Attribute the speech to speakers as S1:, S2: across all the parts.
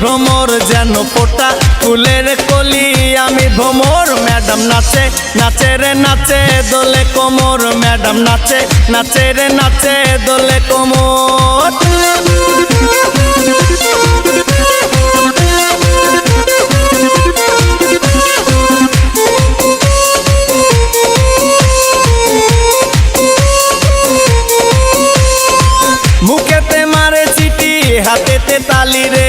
S1: ভ্রমর যেন পোটা ফুলের কলি, আমি ভ্রমর। ম্যাডাম নাচে নাচে রে নাচে, দোলে কোমর। ম্যাডাম নাচে নাচে রে নাচে, দোলে কোমর। হাতেতে তালি রে।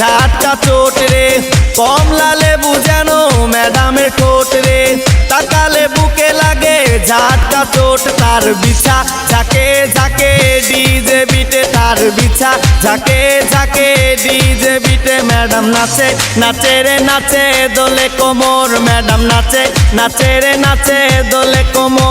S1: ঝাটকা চোট রে। কমলা লেবু যেন ম্যাডামের ঠোঁট রে। তাকালে বুকে লাগে ঝাটকা চোট, তার বিছা। ঝাঁকে ঝাঁকে ডিজে বিটে তার বিছা। ঝাঁকে ঝাঁকে ডিজে বিটে ম্যাডাম নাচে। নাচে রে নাচে দোলে কোমর, ম্যাডাম নাচে। নাচে রে নাচে দোলে কোমর।